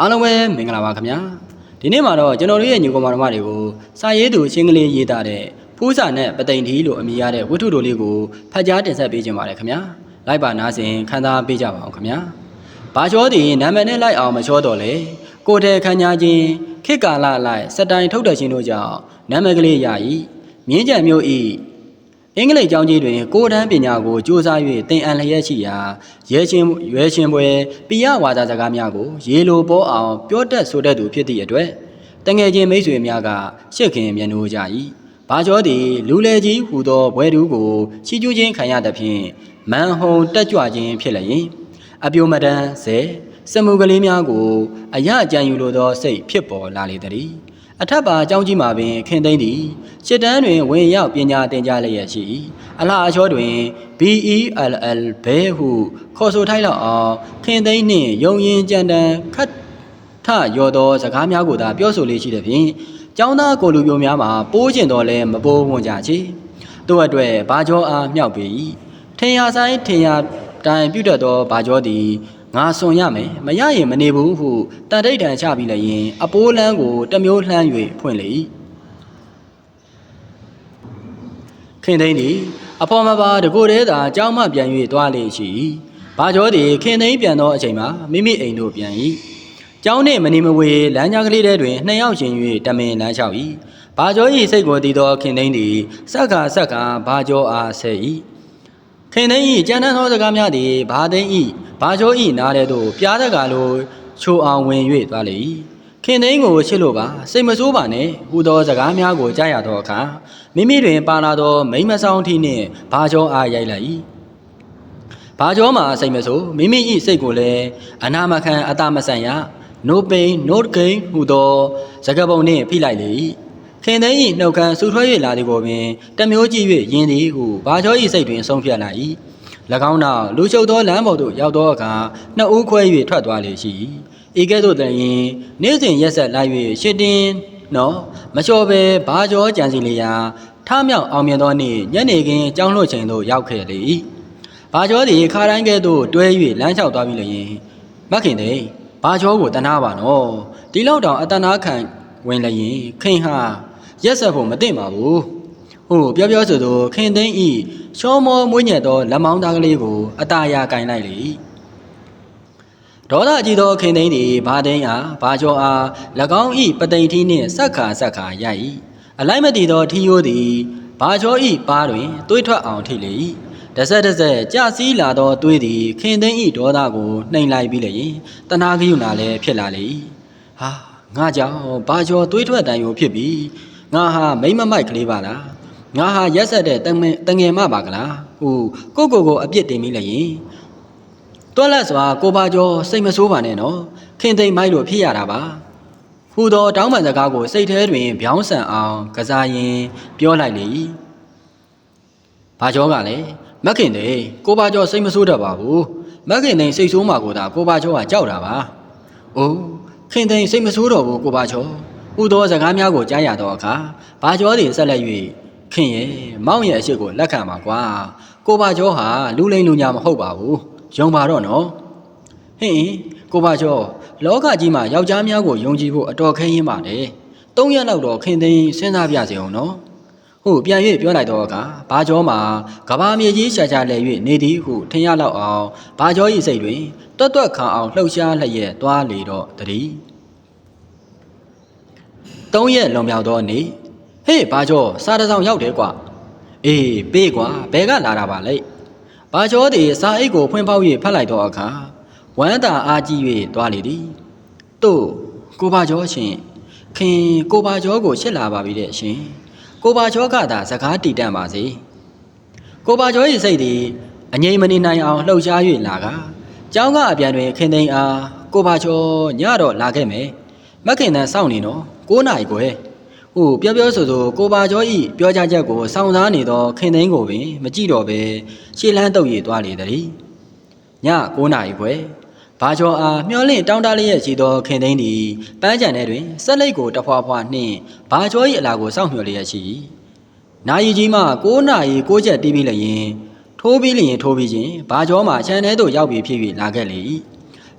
အားလုံးပဲမင်္ဂလာပါခင်ဗျာဒီနေ့မှာတော့ကျွန်တော်တို့ရဲ့ညီကောင်မတော်မတွေကိုစာရေးသူချင်းကလေးရေးသားတဲ့ဖူးစာနဲ့ပသိမ်ထီလို့အမည်ရတဲ့ဝတ္ထုတို့လေးကိုဖတ်ကြားတင်ဆက်ပေးခြင်းပါတယ်ခင်ဗျာလိုက်ပါနားဆင်ခန်းစားပေးကြပါအောင်ခင်ဗျာဘာချောသည်နာမည်နဲ့လိုက်အောင်မချောတော့လေကိုယ်တဲ့ခန်းညာချင်းခေတ်ကာလလိုက်စတိုင်ထုတ်တဲ့ချင်းတို့ကြောင့်နာမည်ကလေးရ၏မြင်းကြံမျိုးဤ အင်္ဂလိပ်ကျောင်းကြီးတွင်ကိုယ်တန်းပညာကိုစူးစမ်း၍သင်အန်လျက်ရှိရာရဲချင်းရွဲချင်းပွဲပိယဝါဒစကားများကို ရေလိုပေါ်အောင်ပြောတတ်ဆိုတတ်သူဖြစ်သည့်အတွက်တငယ်ချင်းမိတ်ဆွေများကရှစ်ခင်မျက်နှိုးကြ၏ဘာကျော်သည်လူလေကြီးဟူသောဘွဲတူကိုချီကျူးခြင်းခံရသဖြင့်မန်ဟုံတက်ကြွခြင်းဖြစ်လျင်အပြိုမတန်းဇဲစမှုကလေးများကိုအရအကြံယူလိုသောစိတ်ဖြစ်ပေါ်လာလေသည် အထက်ပါအကြောင်းကြီးမှာပင်ခင်သိမ့်သည်ရှစ်တန်းတွင်ဝင်ရောက်ပညာသင်ကြားလျက်ရှိ၏အလားအချောတွင် BELL ဘဲဟုခေါ်ဆိုထိုက်လောက်အောင်ခင်သိမ့်နှင့်ယုံရင်ကြံတန်ခတ်ထရော်သောစကားများကိုသာပြောဆိုလေးရှိသည်ဖြင့်ကျောင်းသားကိုလူပြိုများမှာပိုးကျင်တော်လဲမပိုးဝန်ကြချေတို့အတွက်ဘာကျော်အားမြောက်ပေ၏ထင်ရဆိုင်ထင်ရတိုင်ပြုတ်တတ်သောဘာကျော်သည် ငါစွန်ရမယ်မရရင်မနေဘူးဟုတန်တိတ်တန်ချပြီးလည်းရင်အပိုးလန်းကိုတစ်မျိုးလှမ်း၍ဖွင့်လေ၏ခင်သိန်းသည်အဖော်မပါတကိုယ်တည်းသာကြောင်းမှပြန်၍သွားလေရှိ၏ဘာကျော်သည်ခင်သိန်းပြန်သောအချိန်မှာမိမိအိမ်သို့ပြန်၏ကျောင်းနှင့်မနေမဝေလမ်းကြားကလေးထဲတွင်နှစ်ယောက်ရှင်၍တမင်လမ်းလျှောက်၏ဘာကျော်၏စိတ်ကိုတည်သောခင်သိန်းသည်စက္ခါစက္ခါဘာကျော်အားဆဲ၏ ခင်သိန်း၏ကြံတန်းသောစကားများသည်ဘာသိန်း၏ဘာကျော်၏နားထဲသို့ပြားတကာလိုချိုအောင်ဝင်၍သွားလေ၏ခင်သိန်းကိုချစ်လို့ပါစိတ်မဆိုးပါနဲ့ဟူသောစကားများကိုကြားရသောအခါမိမိတွင်ပါလာသောမိမ့်မဆောင်ထီနှင့်ဘာကျော်အားရိုက်လိုက်၏ဘာကျော်မှာစိတ်မဆိုးမိမိ၏စိတ်ကိုလည်းအနာမခံအတမဆန်ရ no pain no gain ဟူသောစကားပုံနှင့်ဖိလိုက်လေ၏ ခင်သိန်း၏နှုတ်ခမ်းဆူထွဲ၍လာသည်ကိုပင်တမျိုးကြည့်၍ယင်းသည်ဟုဘာကျော်၏စိတ်တွင်ဆုံးဖြတ်လာ၏၎င်းနောက်လူချုပ်သောလမ်းပေါ်သို့ရောက်သောအခါနှစ်ဦးခွဲ၍ထွက်သွားလေရှိ၏ဤကဲ့သို့တည်းရင်နေ့စဉ်ရက်ဆက်လိုက်၍ရှစ်တင်းနော်မလျှော်ပဲဘာကျော်ကြံစီလျာထမြောက်အောင်မြင်သောနေ့ညနေခင်းကြောင်းလွှတ်ချိန်သို့ရောက်ခဲ့လေ၏ဘာကျော်သည်ခါတိုင်းကဲ့သို့တွဲ၍လမ်းလျှောက်သွားပြီလျင်မခင်သိန်းဘာကျော်ကိုတနာပါနော်ဒီလောက်တောင်အတနာခံဝင်လျင်ခင်ဟာ ရက်ဆက်ဖို့မသိပါဘူးဟုတ်ပြောပြောဆိုဆိုခင်သိန်းဤရှောမောမွေးညက်သောလက်မောင်းသားကလေးကိုအตาရကင်လိုက်လေ၏ဒေါသကြီးသောခင်သိန်းသည်ဘာသိန်းအားဘာကျော်အား၎င်းဤပသိမ်ထီးနှင့်ဆက်ခါဆက်ခါရိုက်၏အလိုက်မတည်သောထီယိုးသည်ဘာကျော်ဤပါတွင်တွေးထွက်အောင်ထိလေ၏တဆက်တဆက်ကြစီးလာသောသွေးသည်ခင်သိန်းဤဒေါသကိုနှိမ်လိုက်ပြီးလျင်တနာကယူနာလည်းဖြစ်လာလေ၏ဟာငါကြောင့်ဘာကျော်သွေးထွက်တန်ယိုဖြစ်ပြီး ငါဟာမိမ့်မမိုက်ကလေးပါလားငါဟာရက်ဆက်တဲ့တငယ်တငယ်မပါကလားဟူကိုကိုကိုအပြစ်တင်ပြီးလျင်တွက်လက်စွာကိုပါကျော်စိတ်မဆိုးပါနဲ့နော်ခင်သိမ့်မိုက်လို့ဖြစ်ရတာပါဟူသောတောင်းပန်စကားကိုစိတ်ထဲတွင်ဗျောင်းဆန်အောင်ကစားရင်ပြောလိုက်လေ၏ဘာကျော်ကလည်းမက်ခင်သိကိုပါကျော်စိတ်မဆိုးတတ်ပါဘူးမက်ခင်သိစိတ်ဆိုးမှကိုသာကိုပါကျော်ကကြောက်တာပါအိုးခင်သိစိတ်မဆိုးတော့ဘူးကိုပါကျော် ဟူသောစကားများကိုကြားရသောအခါဘာကျော်သည်ဆက်လက်၍ခင်ရဲ့မောင်ရဲ့အရှိကိုလက်ခံပါကွာကိုပါကျော်ဟာလူလိမ်လူညာမဟုတ်ပါဘူးယုံပါတော့နော်ဟင်ကိုပါကျော်လောကကြီးမှာယောက်ျားများကိုယုံကြည်ဖို့အတော်ခဲရင်ပါတယ်သုံးရက်လောက်တော့ခင်သိန်းစဉ်းစားပြစေအောင်နော်ဟုတ်ပြန်၍ပြောလိုက်တော့အခါဘာကျော်မှာကဘာမြေကြီးရှာရှာလဲ၍နေသည်ဟုထင်ရလောက်အောင်ဘာကျော်၏စိတ်တွင်တွတ်တွတ်ခံအောင်လှုပ်ရှားလျက်သွားလေတော့တည်း သုံးရက်လွန်မြောက်သောနေ့ဟေးဘာကျော်စားတစောင်ရောက်တယ်ကွာအေးပေးကွာဘယ်ကလာတာပါလဲဘာကျော်သည်စားအိတ်ကိုဖွင့်ပေါက်၍ဖတ်လိုက်တော့အခါဝမ်းသာအားကြီး၍သွားလေသည်တို့ကိုဘာကျော်ရှင်ခင်ကိုဘာကျော်ကိုရှစ်လာပါပြီတဲ့ရှင်ကိုဘာကျော်ကသာစကားတီတန့်ပါစေကိုဘာကျော်၏စိတ်သည်အငြိမ်မနေနိုင်အောင်လှုပ်ရှား၍လာကကျောင်းကအပြန်တွင်ခင်သိန်းအားကိုဘာကျော်ညတော့လာခဲ့မယ်မက်ခင်တန်စောင့်နေနော် 9နာရီခွဲဟိုပြောပြောဆိုဆိုကိုပါကျော်ဤပြောကြချက်ကိုစောင့်စားနေသောခင်သိန်းကိုပင်မကြည့်တော့ပဲရှေ့လန်းတုပ်ရည်သွားလေသည်ည9နာရီခွဲဘာကျော်အားမျောလင့်တောင်းတလျက်ရှိသောခင်သိန်းသည်ပန်းကြံထဲတွင်ဆက်လက်ကိုတဖွာဖွာနှင့်ဘာကျော်၏အလာကိုစောင့်မျှော်လျက်ရှိနာယီကြီးမှ9နာရီ9ချက်တီးပြီးလျင်ထိုးပြီးလျင်ထိုးပြီးချင်းဘာကျော်မှခြံထဲသို့ရောက်ပြီးဖြစ်၍လာခဲ့လေ၏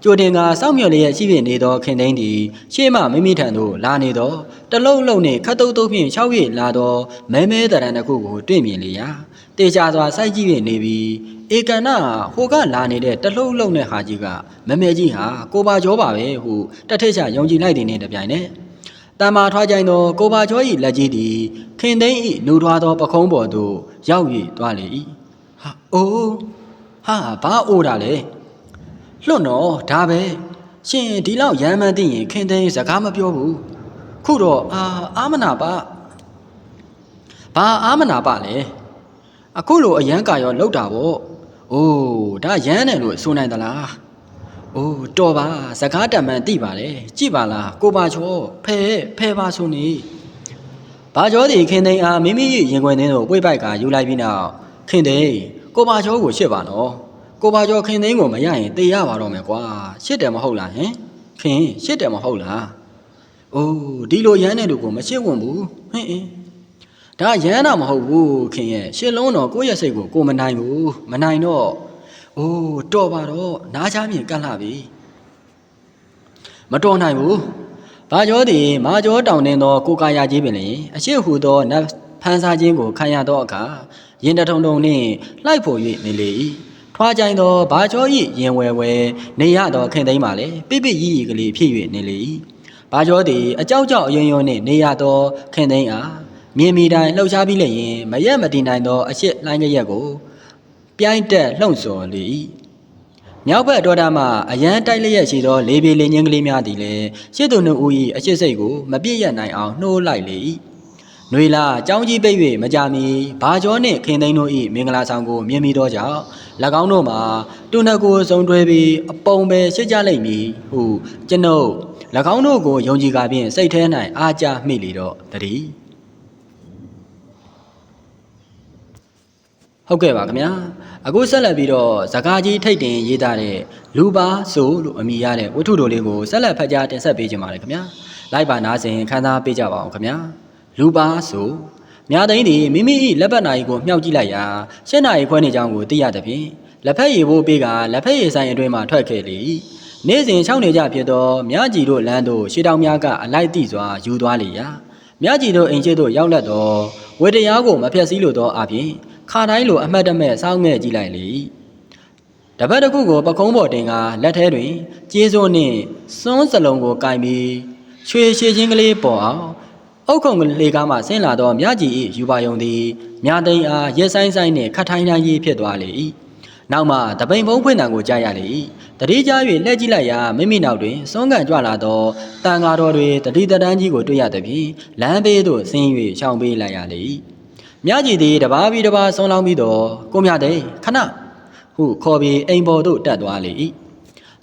ကြိုတင်ကစောင့်မျှော်လျက်ရှိပြနေသောခင်သိန်းသည်ရှေ့မှမိမိထံသို့လာနေသောတလုံးလုံးနှင့်ခတ်တုတ်တုတ်ဖြင့်ရှောက်၍လာသောမဲမဲတရံတစ်ခုကိုတွေ့မြင်လေရာတေချာစွာစိုက်ကြည့်၍နေပြီးဧကန္နဟိုကလာနေတဲ့တလုံးလုံးနဲ့ဟာကြီးကမမဲကြီးဟာကိုပါကျော်ပါပဲဟုတထက်ချယုံကြည်လိုက်တဲ့နေတပြိုင်နက်တမ္မာထွားကြိုင်သောကိုပါကျော်၏လက်ကြီးသည်ခင်သိန်း၏နူထွားသောပခုံးပေါ်သို့ရောက်၍သွားလေ၏ဟာအိုးဟာဘာအိုးတာလဲ လွတ်တော့ဒါပဲရှင်ဒီလောက်ရမ်းမှန်းသိရင်ခင်သိန်းစကားမပြောဘူးခုတော့အာအာမနာပါဘာအာမနာပါလဲအခုလိုအရန်ကာရောလောက်တာပေါ့အိုးဒါရမ်းတယ်လို့ဆိုနိုင်သလားအိုးတော်ပါစကားတမှန်သိပါလေကြည့်ပါလားကိုပါချောဖဲဖဲပါဆိုနေဘာကျော်ဒီခင်သိန်းအားမိမိရဲ့ရင်ခွင်သင်းတို့ပွေပိုက်ကယူလိုက်ပြီးနောက်ခင်သိန်းကိုပါချောကိုရှစ်ပါနော် ကိုပါကျော်ခင်သိန်းကိုမရရင်တေးရပါတော့မယ်ကွာရှစ်တယ်မဟုတ်လားဟင်ခင်ရှစ်တယ်မဟုတ်လားအိုးဒီလိုရမ်းတဲ့လူကိုမရှစ်ဝင်ဘူးဟင်အင်းဒါရမ်းတာမဟုတ်ဘူးခင်ရဲ့ရှစ်လုံးတော့ကိုယ့်ရဲ့စိတ်ကိုကိုမနိုင်ဘူးမနိုင်တော့အိုးတော်ပါတော့နားချမြင်ကန့်လှပြီမတော်နိုင်ဘူးဘာကျော်သည်မာကျော်တောင်းတင်သောကိုကာယာကြီးပင်လျင်အရှိဟူသောနတ်ဖန်ဆာခြင်းကိုခံရသောအခါရင်တထုံထုံနှင့်လိုက်ဖို့၍နေလေ၏ ထွားကြိုင်သောဘာကျော်၏ရင်ဝဲဝဲနေရသောခင်သိမ်းပါလေပိပိရီရီကလေးဖြစ်၍နေလေ၏ဘာကျော်သည်အကြောက်ကြောက်အယွန်းယွန်းနှင့်နေရသောခင်သိမ်းအားမြင်မိတိုင်းလှုပ်ရှားပြီးလျင် မရက်မတည်နိုင်သောအရှိလိုင်းကရက်ကို ပြိုင်းတက်လှုံ့ဆော်လေ၏မြောက်ဘက်တော်တာမှအရန်တိုက်လျက်ရှိသောလေပြေလေငင်းကလေးများသည်လည်းရှစ်သူနှုတ်ဦး၏အရှိစိတ်ကိုမပြည့်ရနိုင်အောင်နှိုးလိုက်လေ၏ နှွေလာကြောင်းကြီးပိတ်၍မကြမီဘာကျော်နှင့်ခင်သိန်းတို့၏မင်္ဂလာဆောင်ကိုမြင်မိသောကြောင့်၎င်းတို့မှာတူနှကိုစုံတွဲပြီးအပုံပဲရှိကြလိမ့်မည်ဟုကျွန်ုပ်၎င်းတို့ကိုယုံကြည်ကားဖြင့်စိတ်ထဲ၌အားကြမိလေတော့တည်းဟုတ်ကဲ့ပါခင်ဗျာအခုဆက်လက်ပြီးတော့ဇကာကြီးထိတ်တင်ရေးသားတဲ့လူပါဆိုလို့အမည်ရတဲ့ဝတ္ထုတော်လေးကိုဆက်လက်ဖတ်ကြားတင်ဆက်ပေးကြပါမယ်ခင်ဗျာလိုက်ပါနားစဉ်ခန်းစားပေးကြပါအောင်ခင်ဗျာ လူပါဆိုမြာသိန်းသည်မိမိ၏လက်ပတ်နာရီကိုမြှောက်ကြည့်လိုက်ရာရှင်းနာရီခွဲနေကြောင်းကိုသိရသဖြင့်လက်ဖက်ရည်ဘိုးပေးကလက်ဖက်ရည်ဆိုင်အတွင်းမှထွက်ခဲ့လေ၏နေ့စဉ်ချောင်းနေကြဖြစ်သောမြကြီးတို့လမ်းသို့ရှေးတောင်များကအလိုက်တိစွာယူသွားလေရာမြကြီးတို့အိမ်ရှိသို့ရောက်လက်သောဝေတရားကိုမဖျက်ဆီးလိုသောအပြင်ခါတိုင်းလိုအမှတ်တမဲ့စောင်းငဲ့ကြည့်လိုက်လေ၏တပတ်တစ်ခုကိုပကုံးပေါ်တင်ကလက်ထဲတွင်ကျေးစိုးနှင့်စွန်းစလုံးကိုကင်ပြီးရွှေရှည်ချင်းကလေးပေါ်အောင် အုတ်ခုံကလေးကားမှဆင်းလာသောမြကြီး၏ယူပါယုံသည်မြသိန်းအားရက်ဆိုင်ဆိုင်နှင့်ခတ်ထိုင်းတိုင်းကြီးဖြစ်သွားလေ၏နောက်မှတပိန်ဖုံးဖွင့်တံကိုကြားရလေ၏တတိကြား၍လှည့်ကြည့်လိုက်ရာမိမိနောက်တွင်စွန်းကန်ကြွလာသောတန်ဃာတော်တွေတတိတတန်းကြီးကိုတွေ့ရသည်ဖြင့်လမ်းဘေးသို့ဆင်း၍ရှောင်ပေးလိုက်ရလေ၏မြကြီးသည်တပါးပြီးတပါးဆွန်းလောင်းပြီးတော့ကိုမြသိန်းခဏဟုခေါ်ပြီးအိမ်ပေါ်သို့တက်သွားလေ၏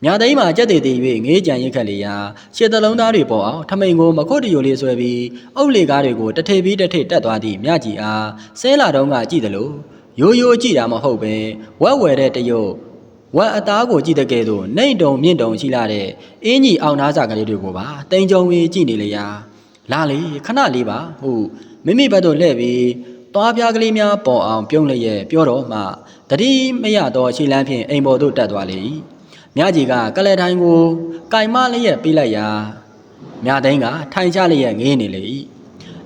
မြသိန်းမှာကြက်တည်တည်၍ငေးကြံရိတ်ခတ်လေရာရှစ်သလုံးသားတွေပေါ်အောင်ထမိန်ကိုမခုတ်တရိုလေးဆွဲပြီးအုပ်လေကားတွေကိုတစ်ထေပြီးတစ်ထေတက်သွားသည့်မြကြီးအားဆဲလာတော့ကကြည့်တယ်လို့ရိုးရိုးကြည့်တာမဟုတ်ပဲဝက်ဝယ်တဲ့တရုတ်ဝက်အသားကိုကြည့်တဲ့ကဲ့သို့နှိမ့်တုံမြင့်တုံရှိလာတဲ့အင်းကြီးအောင်သားစာကလေးတွေကိုပါတိန်ကြုံပြီးကြည့်နေလေရာလာလေခဏလေးပါဟုမိမိဘက်သို့လှည့်ပြီးသွားပြားကလေးများပေါ်အောင်ပြုံးလျက်ပြောတော့မှတတိမရသောခြေလမ်းဖြင့်အိမ်ပေါ်သို့တက်သွားလေ၏ မြကြီးကကလဲတိုင်းကိုကင်မလျက်ပေးလိုက်ရာမြသိန်းကထိုင်ချလျက်ငေးနေလေ၏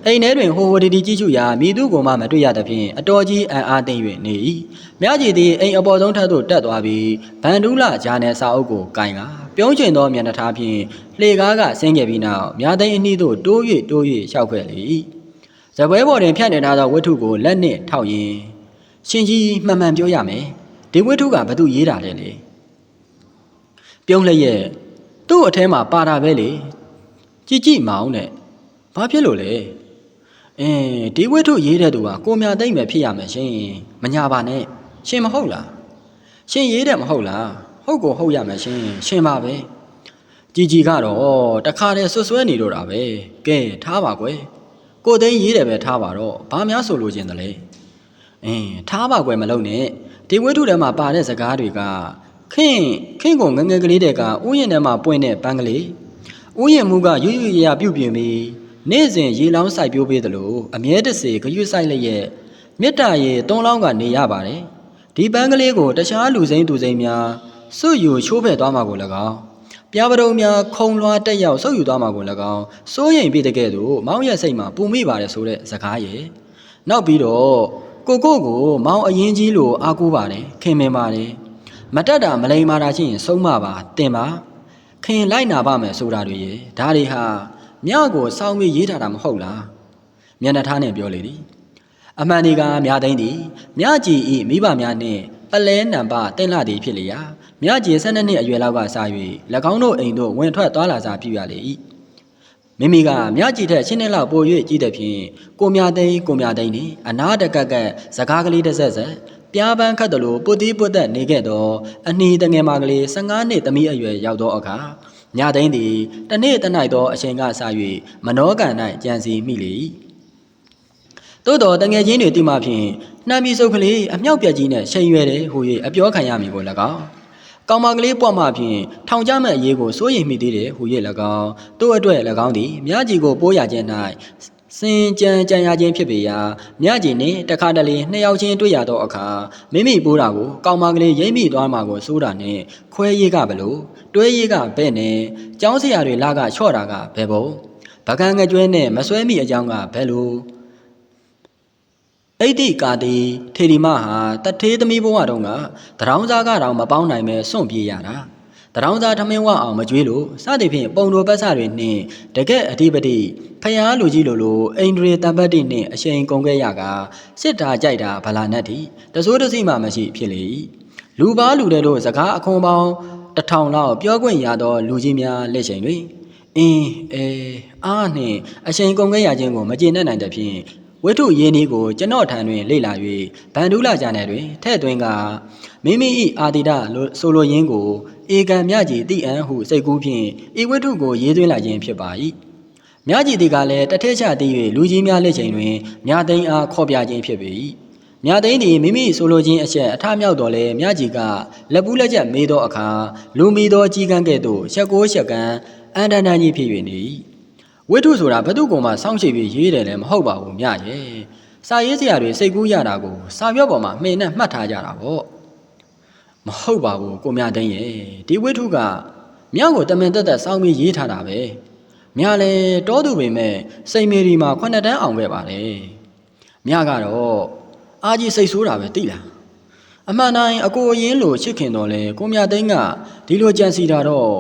အိမ်ထဲတွင်ဟိုဟိုဒီဒီကြည့်ရှုရာမိသူကိုမှမတွေ့ရသဖြင့်အတော်ကြီးအံ့အားသင့်၍နေ၏မြကြီးသည်အိမ်အပေါ်ဆုံးထပ်သို့တက်သွားပြီးဗန်ဒူးလာဂျာနယ်စာအုပ်ကိုကင်ကပြုံးချင်သောမျက်နှာထားဖြင့်လှေကားကဆင်းခဲ့ပြီးနောက်မြသိန်းအနှီးသို့တိုး၍တိုး၍ရှောက်ခဲ့လေ၏ဇပွဲပေါ်တွင်ဖြန့်နေထားသောဝတ္ထုကိုလက်နှင့်ထောက်ရင်းရှင်ကြီးမှန်မှန်ပြောရမယ်ဒီဝတ္ထုကဘသူရေးတာလဲလေ ပြုံးလျက်သူ့အထဲမှာပါတာပဲလေကြည်ကြည်မောင်းနဲ့ဘာဖြစ်လို့လဲအင်းဒီဝတ္ထုရေးတဲ့သူကကိုမြသိမ့်ပဲဖြစ်ရမယ်ရှင်မညာပါနဲ့ရှင်မဟုတ်လားရှင်ရေးတယ်မဟုတ်လားဟုတ်ကိုဟုတ်ရမယ်ရှင်ရှင်ပါပဲကြည်ကြည်ကတော့တခါတည်းဆွဆွဲနေတော့တာပဲကဲထားပါကွယ်ကိုသိန်းရေးတယ်ပဲထားပါတော့ဘာများဆိုလိုချင်တယ်လဲအင်းထားပါကွယ်မလုံနဲ့ဒီဝတ္ထုထဲမှာပါတဲ့စကားတွေက ခင်းခင်းကိုငငယ်ကလေးတဲ့ကဥယျာဉ်ထဲမှာပွင့်တဲ့ပန်းကလေးဥယျာဉ်မူကရွရွရရပြုတ်ပြင်းပြီးနေ့စဉ်ရေလောင်းစိုက်ပျိုးပေးသလိုအမြဲတစေဂရွတ်ဆိုင်လျက်မေတ္တာရေသုံးလောင်းကနေရပါတယ်ဒီပန်းကလေးကိုတခြားလူစိမ့်သူစိမ့်များစွယူချိုးဖဲ့သွားမှာကို၎င်းပြားပတုံများခုံလွှားတက်ရောက်ဆုပ်ယူသွားမှာကို၎င်းစိုးရိမ်ပြီးတဲ့ကဲ့သို့မောင်ရဲ့စိတ်မှာပူမိပါတယ်ဆိုတဲ့စကားရဲ့နောက်ပြီးတော့ကိုကိုကိုမောင်အရင်ကြီးလိုအားကိုးပါတယ်ခင်မင်ပါတယ် မတက်တာမလိမ္မာတာရှိရင်ဆုံးမပါတင်ပါခင်လိုက်နာပါမယ်ဆိုတာတွေရဲ့ဒါတွေဟာမြကိုစောင်းပြီးရေးထားတာမဟုတ်လားမျက်နှာထားနဲ့ပြောလေသည်အမှန်ဒီကမြသိမ့်သည်မြကြည်ဤမိဘများနှင့်ပလဲနံပါတင်လာသည်ဖြစ်လျာမြကြည်12နှစ်အရွယ်လောက်ကစ၍၎င်းတို့အိမ်သို့ဝင်ထွက်သွားလာစားပြုရလေ၏မိမိကမြကြည်ထက်ရှင်းနှစ်လောက်ပို၍ကြီးတဲ့ဖြင့်ကိုမြသိမ့်ကိုမြသိမ့်နှင့်အနာတကက်ကက်စကားကလေးတစ်ဆက်ဆက် ပြားပန်းခတ်တယ်လို့ပုတ်တီးပုတ်သက်နေခဲ့သောအနီတငယ်မကလေး15နှစ်သမီးအရွယ်ရောက်သောအခါမြသိမ့်သည်တစ်နေ့တစ်နိုင်သောအချိန်ကစ၍မနောကန်၌ကြံစီမိလေ၏သို့တော်တငယ်ချင်းတွေတိမှဖြင့်နှမ်းပြီးစုပ်ကလေးအမြောက်ပြက်ကြီးနဲ့ချိန်ရွယ်တယ်ဟူ၍အပြောခံရမည်ကို၎င်းကောင်မကလေးပွက်မှဖြင့်ထောင်ကြမဲ့အရေးကိုစိုးရိမ်မိသေးတယ်ဟူ၍၎င်းသူ့အတွက်၎င်းသည်မြကြီးကိုပိုးရခြင်း၌ စင်ကြံကြံရခြင်းဖြစ်ပေရာမြကြီးနှင့်တခါတလေနှစ်ယောက်ချင်းတွေ့ရသောအခါမိမိပိုးတာကိုကောင်မကလေးရိမ့်မိသွားမှာကိုစိုးတာနှင့်ခွဲရေးကဘလို့တွဲရေးကပဲ့နဲ့ကျောင်းဆရာတွေလာကချော့တာကဘယ်ပုံပကံငကျွဲနဲ့မစွဲမိအကြောင်းကဘယ်လိုအိတ်တိကာတိထေရီမဟာတထေးသမီးဘဝတုန်းကတရောင်းစားကတော့မပေါင်းနိုင်ပဲစွန့်ပြေးရတာ တရောင်းစားထမင်းဝအောင်မကြွေးလို့စသည်ဖြင့်ပုံတော်ပတ်စတွေနှင့်တကက်အဓိပတိဖျားလူကြီးလိုလိုအိန္ဒြေတံပတ်တိနှင့်အရှိန်ကုန်ခဲ့ရကစစ်တာကြိုက်တာဗလာနတ်တီတစိုးတစိမှမရှိဖြစ်လေ၏လူပါလူတဲ့တို့စကားအခွန်ပေါင်းတစ်ထောင်လောက်ပြောခွင့်ရသောလူကြီးများလက်ချိန်တွင်အင်းအဲအားနှင့်အရှိန်ကုန်ခဲ့ရခြင်းကိုမကျေနပ်နိုင်တဲ့ဖြင့်ဝိထုရင်းဤကိုကျွန်တော်ထံတွင်လေ့လာ၍ဗန္ဓုလကျမ်းနယ်တွင်ထဲ့သွင်းကမိမိ၏အာတိတလို့ဆိုလိုရင်းကို ဧကံမြကြီးတိအံဟုစိတ်ကူးဖြင့်ဤဝိထုကိုရေးသွင်းလာခြင်းဖြစ်ပါ၏မြကြီးတီကလည်းတထက်ချတည်၍လူကြီးများလက်ချိန်တွင်မြသိန်းအားခေါ်ပြခြင်းဖြစ်ပေ၏မြသိန်းသည်မိမိဆိုလိုခြင်းအချက်အထမြောက်တော်လဲမြကြီးကလက်ပူးလက်ချက်မေးသောအခါလူမီသောကြီးကန်းကဲ့သို့ရှက်ကိုရှက်ကန်းအန်တန်တန်ကြီးဖြစ်၍နေ၏ဝိထုဆိုတာဘသူကမှစောင့်ရှိပြီးရေးတယ်လည်းမဟုတ်ပါဘူးမြရဲ့စာရေးစရာတွေစိတ်ကူးရတာကိုစာပြော့ပေါ်မှာမှင်နဲ့မှတ်ထားကြတာပေါ့ မဟုတ်ပါဘူးကိုမြသိန်းရဲ့ဒီဝိထုကမြောက်ကိုတမင်တက်တက်စောင်းပြီးရေးထားတာပဲမြလည်းတောသူပေမဲ့စိန်မေရီမှာခုနှစ်တန်းအောင်ခဲ့ပါတယ်မြကတော့အာကြီးစိတ်ဆိုးတာပဲသိလားအမှန်တိုင်းအကိုအရင်လိုချစ်ခင်တော်လဲကိုမြသိန်းကဒီလိုကြံစီတာတော့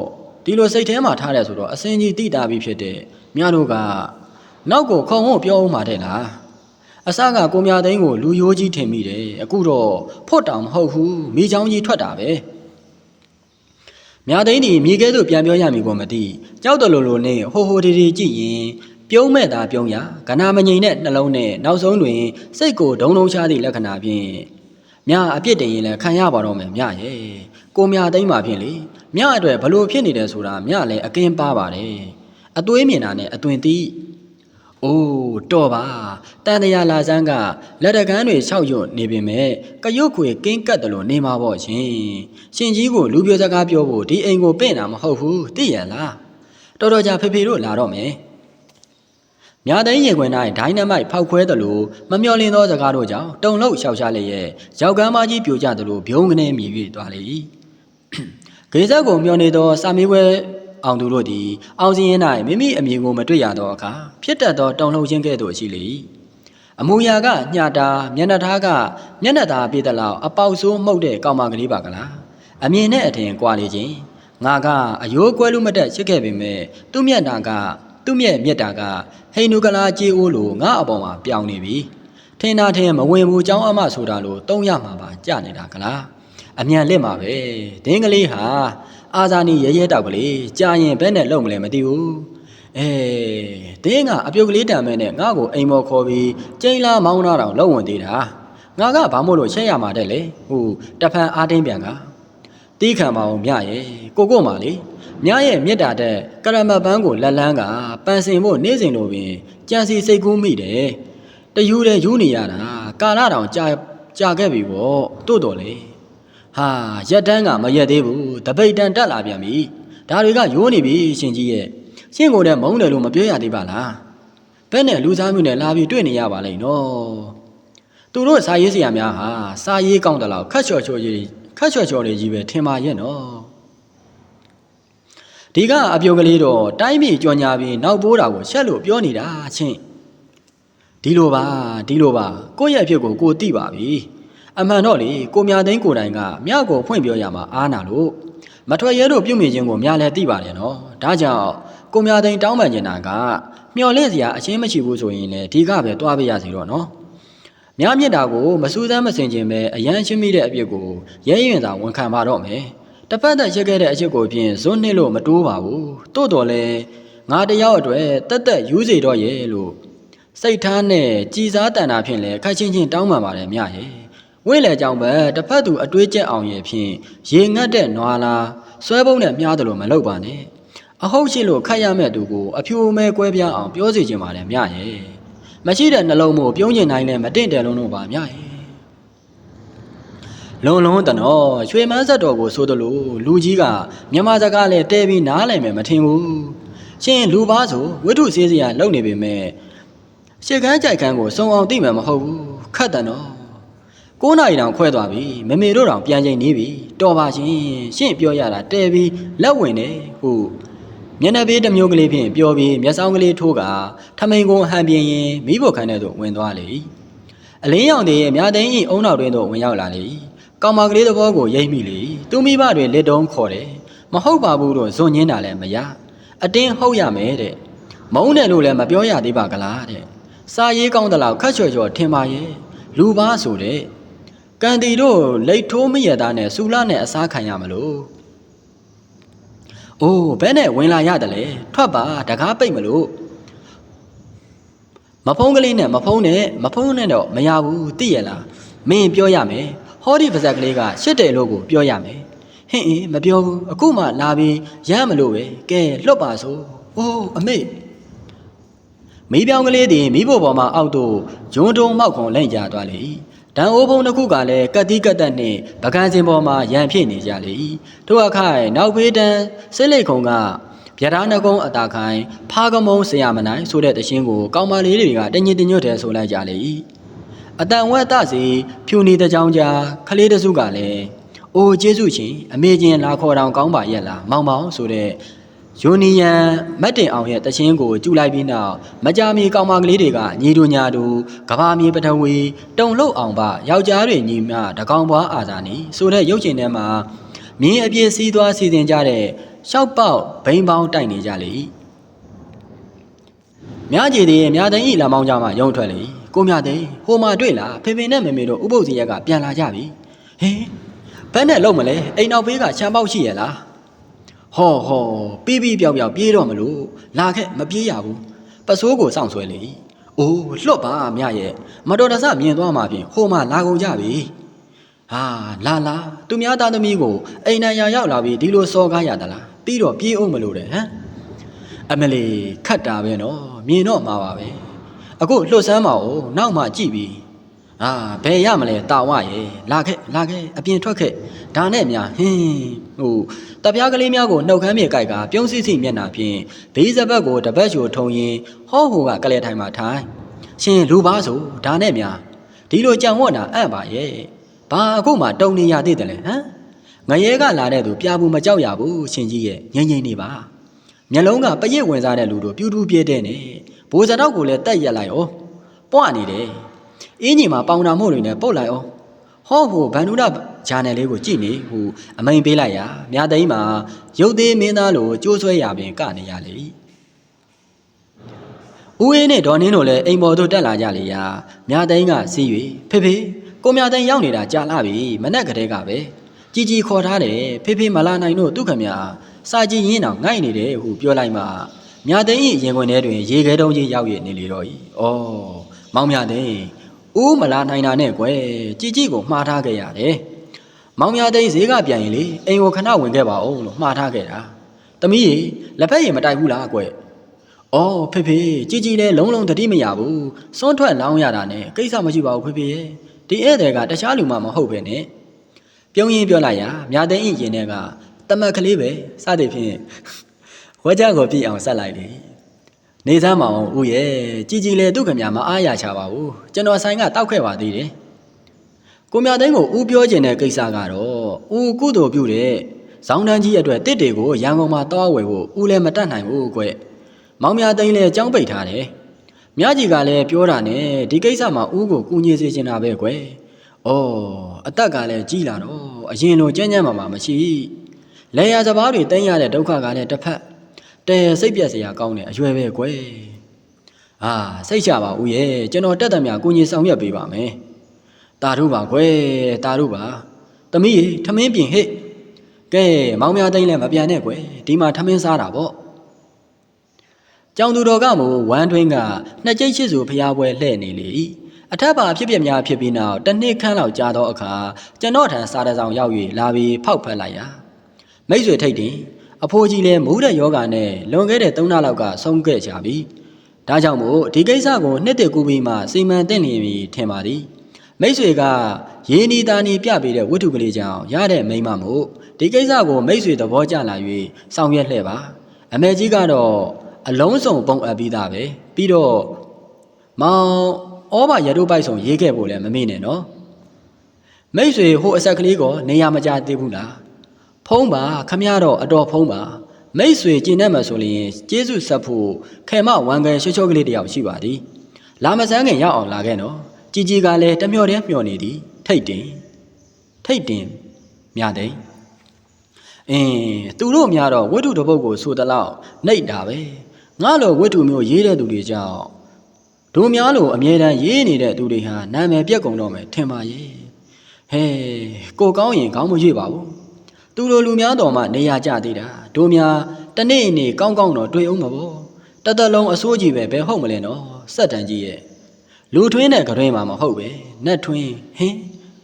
ဒီလိုစိတ်ထဲမှာထားတယ်ဆိုတော့အစင်ကြီးတိတာပြီးဖြစ်တဲ့မြတို့ကနောက်ကိုခုံဖို့ပြောဦးမှာတဲ့လား အစကကိုမြသိန်းကိုလူရိုးကြီးထင်မိတယ်အခုတော့ဖွတ်တောင်မဟုတ်ဘူးမိချောင်းကြီးထွက်တာပဲမြသိန်းဒီမြေကဲသို့ပြန်ပြောရမည်ကိုမသိကြောက်တယ်လို့လို့နဲ့ဟိုဟိုဒီဒီကြည့်ရင်ပြုံးမဲ့တာပြုံးရကနာမငိန်တဲ့နှလုံးနဲ့နောက်ဆုံးတွင်စိတ်ကိုဒုံဒုံချသည့်လက္ခဏာဖြင့်မြအပြစ်တင်ရင်လည်းခံရပါတော့မယ်မြရဲ့ကိုမြသိမ့်ပါဖြင့်လေမြအတွက်ဘလို့ဖြစ်နေတယ်ဆိုတာမြလည်းအကင်းပါပါတယ်အသွေးမြင်တာနဲ့အသွင်သီး အိုးတော့ပါတန်တရာလာစန်းကလက်တကန်းတွေ၆ရွတ်နေပေမဲ့ကရုတ်ခွေကင်းကတ်တယ်လို့နေမှာပေါ့ရှင်ရှင်ကြီးကိုလူပြောစကားပြောဖို့ဒီအိမ်ကိုပင့်တာမဟုတ်ဘူးသိရလားတော်တော်ကြာဖေဖေတို့လာတော့မယ်မြသိန်းရင်ခွင်၌ဒိုင်းနမိုက်ဖောက်ခွဲသလိုမမျော်လင့်သောစကားတို့ကြောင့်တုံလောက်ရှောက်ရှားလျက်ရောက်ကမ်းမကြီးပြိုကျသလိုပြုံးကနေမြည်၍သွားလေ၏ဂေဇက်ကိုမျောနေသောစာမေးပွဲ အောင်သူတို့သည်အောင်စင်းရင်၌မိမိအမည်ကိုမတွေ့ရသောအခါဖြစ်တတ်သောတောင်လှုပ်ခြင်းကဲ့သို့ရှိလေ၏အမူအရာကညတာမျက်နှာသားကမျက်နှာသားပြည့်တလောက်အပေါက်ဆိုးမှုတ်တဲ့ကောင်မကလေးပါကလားအမြင်နဲ့အထင်ကွာလေခြင်းငါကအယိုးကွဲလို့မတက်ရှိခဲ့ပေမဲ့သူ့မျက်နှာကသူ့မျက်မျက်တာကဟိန္ဒူကလာကြေးအိုးလိုငါအပေါ်မှာပြောင်းနေပြီထင်တာထင်မဝင်ဘူးចောင်းအမဆိုတာလို့တုံးရမှာပါကြနေတာကလားအမြန်လက်မှာပဲဒင်းကလေးဟာ အာဇာနီရဲရဲတောက်ကလေးကြာရင်ဘယ်နဲ့လုံမလဲမသိဘူးအဲဒင်းကအပြုတ်ကလေးတံမဲ့နဲ့ငါ့ကိုအိမ်မော်ခေါ်ပြီးကျိန်းလာမောင်းလာတော့လုံဝင်သေးတာငါကဘာမို့လို့ချက်ရမှာတဲ့လေဟိုတဖန်အားတင်းပြန်ကတီးခံပါအောင်မြရဲ့ကိုကိုမာလေမြရဲ့မြစ်တာတဲ့ကရမတ်ပန်းကိုလက်လန်းကပန်းစင်ဖို့နေ့စဉ်လိုပင်ကြံစီစိတ်ကူးမိတယ်တယူတယ်ယူနေရတာကာလာတောင်ကြာကြာခဲ့ပြီပေါ့တို့တော်လေ ဟာရက်တန်းကမရက်သေးဘူးတပိတ်တန်တက်လာပြန်ပြီဒါတွေကရိုးနေပြီရှင်ကြီးရဲ့ရှင်းကိုယ်နဲ့မုန်းတယ်လို့မပြောရသေးပါလားဘယ်နဲ့လူသားမျိုးနဲ့လာပြီးတွေ့နေရပါလိမ့်နော်သူတို့စာရေးဆရာများဟာစာရေးကောင်းတယ်လို့ခက်ချော်ချော်ကြီးခတ်ချော်ချော်လေးကြီးပဲထင်ပါရဲ့နော်ဒီကအပြုတ်ကလေးတော့တိုင်းပြည်ကြော်ညာပြီးနောက်ပိုးတာကိုရှက်လို့ပြောနေတာချင်းဒီလိုပါဒီလိုပါကိုယ့်ရဲ့အဖြစ်ကိုကိုသိပါပြီ အမှန်တော့လေကိုမြသိန်းကိုတိုင်ကမြကိုဖွင့်ပြောရမှာအားနာလို့မထွက်ရဲတို့ပြုတ်မြခြင်းကိုမြလည်းသိပါတယ်နော်ဒါကြောင့်ကိုမြသိန်းတောင်းပန်နေတာကမျော်လင့်စရာအချင်းမရှိဘူးဆိုရင်လေဒီကပဲတွားပေးရစီတော့နော်မြားမြစ်တာကိုမစူးစမ်းမစင်ခြင်းပဲအရန်ရှင်းမိတဲ့အပြစ်ကိုရဲရင်သာဝန်ခံပါတော့မယ်။တစ်ပတ်သက်ရက်ခဲ့တဲ့အချက်ကိုဖြင့်ဇွတ်နှစ်လို့မတိုးပါဘူး။တို့တော်လဲငါတယောက်အတွက်တက်တက်ယူစေတော့ရဲ့လို့စိတ်ထားနဲ့ကြည်စားတန်တာဖြင့်လဲခက်ချင်းချင်းတောင်းပန်ပါတယ်မြရဲ့။ ဝိလေကြောင့်ပဲတစ်ဖက်သူအတွေးကျက်အောင်ရဲ့ဖြင့်ရေငတ်တဲ့နွားလားဆွဲပုံးနဲ့မြားတယ်လို့မလုပ်ပါနဲ့။အဟုတ်ရှိလို့ခတ်ရမဲ့သူကိုအဖြူမဲကွဲပြားအောင်ပြောစီခြင်းပါတယ်မြရဲ့။မရှိတဲ့နှလုံးမို့ပြုံးကျင်နိုင်လဲမတင့်တယ်လုံးတော့ပါမြရဲ့လုံလုံးတနော်ရွှေမန်းဆက်တော်ကိုဆိုသလိုလူကြီးကမြန်မာစကားလဲတဲပြီးနားလည်မယ်မထင်ဘူးရှင်လူပါဆိုဝိထုစည်းစရာလုံနေပေမဲ့ရှေကန်းကြိုက်ခန်းကိုစုံအောင်သိမှမဟုတ်ဘူးခတ်တနော် 9နာရီတောင်ခွဲသွားပြီမမေတို့တောင်ပြန်ချိန်နေပြီတော်ပါရှင်ရှင့်ပြောရတာတဲပြီးလက်ဝင်နေဟုတ်မျက်နှာပေးတစ်မျိုးကလေးဖြင့်ပျော်ပြီးမျက်စောင်းကလေးထိုးကထမိန်ကိုဟန်ပြင်းရင်မိဖို့ခန်းထဲသို့ဝင်သွားလေ၏အလင်းရောင်သည်မြာသိန်း၏အုံနောက်တွင်သို့ဝင်ရောက်လာလေ၏ကောင်မကလေးသဘောကိုရိပ်မိလေ၏သူမိဘတွေလက်တုံးခေါ်တယ်မဟုတ်ပါဘူးတော့ဇွန်ညင်းတာလည်းမရအတင်းဟုတ်ရမယ်တဲ့မုန်းတယ်လို့လည်းမပြောရသေးပါကလားတဲ့စာရေးကောင်းသလောက်ခက်ချော်ချော်ထင်ပါရဲ့လူပါဆိုတဲ့ ကန်တီတို့လိတ်ထိုးမရသားနဲ့စူလာနဲ့အစားခံရမလို့။အိုးဘဲနဲ့ဝင်လာရတယ်လေ။ထွက်ပါတကားပိတ်မလို့။မဖုံးကလေးနဲ့မဖုံးနဲ့မဖုံးနဲ့တော့မရဘူးသိရလား။မင်းပြောရမယ်။ဟောဒီပါဇက်ကလေးကရှစ်တယ်လို့ကိုပြောရမယ်။ဟင့်အေးမပြောဘူးအခုမှလာပြီးရမ်းမလို့ပဲ။ကဲလွတ်ပါဆို။အိုးအမေမိပြောင်ကလေးသည်မိဖို့ပေါ်မှာအောက်သို့ဂျွန်းတုံမောက်ခွန်လိုက်ကြသွားလေ၏။ ဒံအိုးဖုံးတစ်ခုကလည်းကတ်တိကတ်တက်နှင့်ပကန်းစင်ပေါ်မှာရန်ဖြစ်နေကြလေ၏။ထို့အခါနောက်ဖေးတန်းစစ်လိတ်ခုံကဗျာဒာနကုံအတာခိုင်ဖားကမုံဆရာမနိုင်ဆိုတဲ့တခြင်းကိုကောင်မလေးတွေကတညင်တညွတ်တယ်ဆိုလိုက်ကြလေ၏။အတန်ဝက်တစီဖြူနေတကြောင်ကြားခလေးတစုကလည်းအိုကျေးဇူးရှင်အမေချင်းလာခေါ်တောင်ကောင်းပါရဲ့လားမောင်မောင်ဆိုတဲ့ ယိုနီယန်မတ်တင်အောင်ရဲ့တခြင်းကိုကျူလိုက်ပြီးနောက်မကြာမီကောင်မကလေးတွေကညီတို့ညာတို့ကဘာမြေပထဝီတုံလုတ်အောင်ပါယောက်ျားတွေညီမတကောင်ပွားအာသာနီဆိုတဲ့ရုပ်ရှင်ထဲမှာမြင်းအပြည့်စီးသွားစီစဉ်ကြတဲ့ရှောက်ပေါက်ဘိန်းပေါင်းတိုက်နေကြလေ၏မြကြည်တဲ့မြသိန်းဤလမောင်းကြမှာရုံထွက်လေ၏ကိုမြသိန်းဟိုမှာတွေ့လားဖေဖေနဲ့မေမေတို့ဥပုပ်စီရက်ကပြန်လာကြပြီဟင်ဘယ်နဲ့လုံးမလဲအိမ်နောက်ဘေးကချမ်းပေါက်ရှိရလား ဟောဟောပြီးပြီးပြောက်ပြောက်ပြေးတော့မလို့လာခဲ့မပြေးရဘူးပစိုးကိုစောင့်ဆွဲလေအိုးလွတ်ပါမြရဲ့မတော်တဆမြင်သွားမှဖြင့်ဟိုမှလာကုန်ကြပြီဟာလာလာသူများသားသမီးကိုအိမ်နိုင်ရရောက်လာပြီးဒီလိုစော်ကားရသလားပြီးတော့ပြေးအောင်မလို့တဲ့ဟမ်အမလီခတ်တာပဲနော်မြင်တော့မှာပါပဲအခုလှုပ်ဆန်းမအောင်နောက်မှကြည့်ပြီးအာဘယ်ရမလဲတာဝရဲ့လာခဲ့လာခဲ့အပြင်ထွက်ခဲ့ ဒါနဲ့များဟင်းဟိုတပြားကလေးများကိုနှုတ်ခမ်းမြေကြိုက်ကပြုံးစစ်စစ်မျက်နှာဖြင့်ဘေးစပတ်ကိုတပတ်ချိုထုံရင်ဟောဟိုကကလေးထိုင်မှာထိုင်ရှင်လူပါဆိုဒါနဲ့များဒီလိုကြံဝတ်တာအံ့ပါရဲ့ဘာအခုမှတုံနေရသေးတယ်လဲဟမ်ငရဲကလာတဲ့သူပြဘူးမကြောက်ရဘူးရှင်ကြီးရဲ့ငိမ့်ငိမ့်နေပါမျက်လုံးကပရစ်ဝင်စားတဲ့လူတို့ပြူးတူးပြဲတဲ့နေဘိုးစတော့ကိုလည်းတက်ရက်လိုက်ဩပွားနေတယ်အင်းကြီးမှာပေါင်တာမို့တွေနဲ့ပုတ်လိုက်အောင် ဟောဟိုဗန်နူဒဂျာနယ်လေးကိုကြည့်နေဟိုအမိန်ပေးလိုက်ရမြာသိန်းမှာရုပ်သေးမင်းသားလိုကြိုးဆွဲရပင်ကနေရလေဦးအေးနဲ့ဒေါ်နင်းတို့လည်းအိမ်ပေါ်သို့တက်လာကြလေရာမြာသိန်းကစီး၍ဖေဖေကိုမြာသိန်းရောက်နေတာကြာလာပြီမနဲ့ကလေးကပဲជីជីခေါ်ထားတယ်ဖေဖေမလာနိုင်တို့သူခမညာစာကြည့်ရင်းတော့ငိုက်နေတယ်ဟုပြောလိုက်မှမြာသိန်း၏ရင်ခွင်ထဲတွင် ရေခဲတုံးကြီးရောက်ရနေလေတော့၏ဩမောင်မြသိန်း ဦးမလာနိုင်တာနဲ့ကွယ်ကြည်ကြည်ကိုမှားထားခဲ့ရတယ်။မောင်မြသိန်းဈေးကပြန်ရင်လေအိမ်ကိုခဏဝင်ခဲ့ပါဦးလို့မှားထားခဲ့တာ။တမီးရေလက်ဖက်ရည်မတိုက်ဘူးလားကွယ်။အော်ဖေဖေကြည်ကြည်လည်းလုံးလုံးတတိမရဘူး။စွန့်ထွက်လောင်းရတာနဲ့ကိစ္စမရှိပါဘူးဖေဖေရဲ့။ဒီဧည့်သည်ကတခြားလူမှမဟုတ်ပဲနဲ့။ပြုံးရင်ပြောလိုက်ရာမြသိန်းဤရင်ထဲကတမတ်ကလေးပဲစသည်ဖြင့်ဝါကြကိုပြည့်အောင်ဆက်လိုက်တယ်။ နေသားမအောင်ဦးရဲ့ជីជីလေသူ့ခမမအားရချပါဘူးကျွန်တော်ဆိုင်ကတောက်ခဲ့ပါသေးတယ်ကိုမြသိန်းကိုဦးပြောကျင်တဲ့ကိစ္စကတော့ဦးကုသိုလ်ပြုတဲ့ဇောင်းတန်းကြီးအတွက်တစ်တွေကိုရန်ကုန်မှာတောင်းဝယ်ဖို့ဦးလည်းမတတ်နိုင်ဘူးကွမောင်မြသိန်းလည်းကြောင်းပိတ်ထားတယ်မြကြီးကလည်းပြောတာနဲ့ဒီကိစ္စမှာဦးကိုကူညီစေချင်တာပဲကွဩအသက်ကလည်းကြီးလာတော့အရင်လိုကြမ်းကြမ်းမာမာမရှိလေယာစပားတွေတင်းရတဲ့ဒုက္ခကလည်းတစ်ဖက် တဲစိတ်ပြက်စရာကောင်းတဲ့အရွယ်ပဲကွအာစိတ်ချပါဦးရဲ့ကျွန်တော်တက်တယ်များကူညီဆောင်ရွက်ပေးပါမယ်တာတို့ပါကွယ်တာတို့ပါသမီးရေထမင်းပြင်ဟဲ့ကဲမောင်များသိမ့်လဲမပြန်နဲ့ကွယ်ဒီမှာထမင်းစားတာပေါ့ကျောင်းသူတော်ကမို့ဝမ်းတွင်းကနှစ်ကျိတ်ချစ်စုဖျားပွဲလှဲ့နေလေ၏အထက်ပါဖြစ်ပြများဖြစ်ပြီးနောက်တစ်နှစ်ခန့်လောက်ကြာသောအခါကျွန်တော်ထံစားတဲ့ဆောင်ရောက်၍လာပြီးဖောက်ဖက်လိုက်ရာမိတ်ဆွေထိတ်တင် အဖိုးကြီးလည်းမူးတဲ့ယောဂနဲ့လွန်ခဲ့တဲ့၃လလောက်ကဆုံးခဲ့ကြပြီဒါကြောင့်မို့ဒီကိစ္စကိုနှစ်တကူပြီးမှစီမံသင့်လျင်ပြီထင်ပါသည်မိတ်ဆွေကရင်းနီတာနီပြပေးတဲ့ဝတ္ထုကလေးကြောင့်ရတဲ့မိမမို့ဒီကိစ္စကိုမိတ်ဆွေသဘောကျလာ၍ဆောင်ရွက်လှဲ့ပါအမေကြီးကတော့အလုံးစုံပုံအပ်ပြီးသားပဲပြီးတော့မောင်ဩဘာရတုပိုက်ဆောင်ရေးခဲ့ဖို့လည်းမမေ့နဲ့နော်မိတ်ဆွေဟိုအဆက်ကလေးကနေရာမကြသေးဘူးလား ဖုံးပါခမရတော့အတော်ဖုံးပါမိတ်ဆွေကျင်တတ်မှဆိုရင်ကျေးဇူးဆက်ဖို့ခေမဝမ်ကန်ရှော့ချော့ကလေးတယောက်ရှိပါသည်လာမစမ်းခင်ရောက်အောင်လာခဲ့နော်ជីជីကလည်းတမျောတည်းမျောနေသည်ထိတ်တင်ထိတ်တင်မြတဲ့အင်းသူတို့များတော့ဝိတုတပုတ်ကိုဆိုတလောက်နှိတ်တာပဲငါလိုဝိတုမျိုးရေးတဲ့သူတွေကြောင့်တို့များလိုအမြဲတမ်းရေးနေတဲ့သူတွေဟာနာမည်ပြက်ကုန်တော့မယ်ထင်ပါရဲ့ဟဲကိုကောင်းရင်ခေါင်းမရွေ့ပါဘူး သူလိုလူများတော်မှနေရာကျသေးတာတို့များတနေ့နေ့ကောင်းကောင်းတော့တွေ့အောင်မပေါ့တသက်လုံးအစိုးကြီးပဲဘယ်ဟုတ်မလဲနော်စက်တန်ကြီးရဲ့လူထွင်းတဲ့ကတွင်မှာမဟုတ်ပဲနတ်ထွင်းဟင်း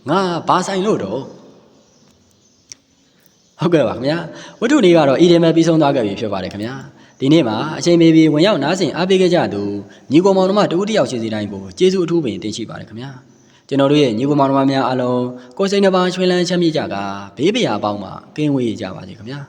ငါဘာဆိုင်လို့တော့ဟုတ်ကဲ့ပါခင်ဗျာဝတ္ထုလေးကတော့ဤထဲမှာပြီးဆုံးသွားခဲ့ပြီဖြစ်ပါတယ်ခင်ဗျာဒီနေ့မှာအချိန်မေးပြီးဝင်ရောက်နားဆင်အားပေးခဲ့ကြသူညီကောင်မောင်တို့မှတူတူတယောက်ရှိစီတိုင်းကိုကျေးဇူးအထူးပင်တင်ရှိပါတယ်ခင်ဗျာ ကျွန်တော်တို့ရဲ့ညီကောင်မောင်တို့များအားလုံးကိုယ်စိတ်နှပါချွေးလန်းချမ်းမြေ့ကြကဘေးပရာပေါင်းမှာကင်းဝေးကြပါစေခင်ဗျာ